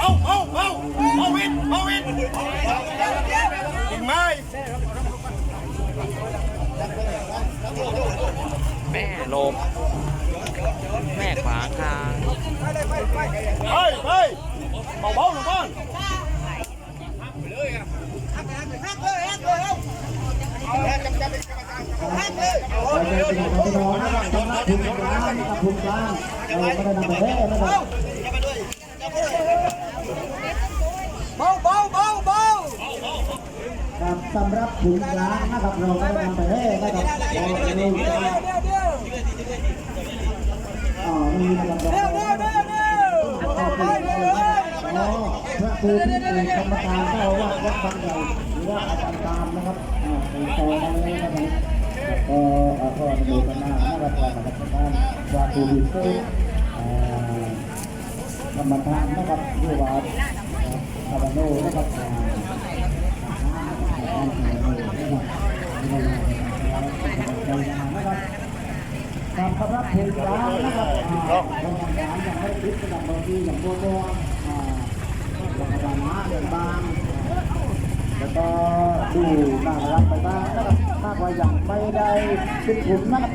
เอาเอาเอาเอาวินเอาวินยิงไม้แม่ลมแม่ขวางทางไปไปเบาๆหนุ่มบ้าน ทุนกลางนะครับทุนกลางเราไม่ได้นำไปแพ้นะครับเบาเบาเบาเบาครับสำหรับทุนกลางนะครับเราไม่ได้นำไปแพ้นะครับเราจะดูอ๋อมีนะครับเร็วเร็วเร็วเร็วอ๋อพระครูที่เป็นกรรมการเจ้าว่าวัดบางใหญ่หรือว่าอาจารย์ตามนะครับอ่าเป็นโตมาเลยนะครับก็เอ่อก็ดูกันหน้านะครับ วาตูดีเซลอ่าธรรมทานนะครับที่ว่าคาร์โนนะครับอ่าการขับรับเพลงร้านนะครับอ่าโรงงานอย่างไม่ติดกับโรตีอย่างโบโบอ่าโรงงานน้ำเดินบางแล้วก็ดูน่ารักไปบ้างนะครับมากกว่าอย่างไม่ได้เป็นถุนนะครับ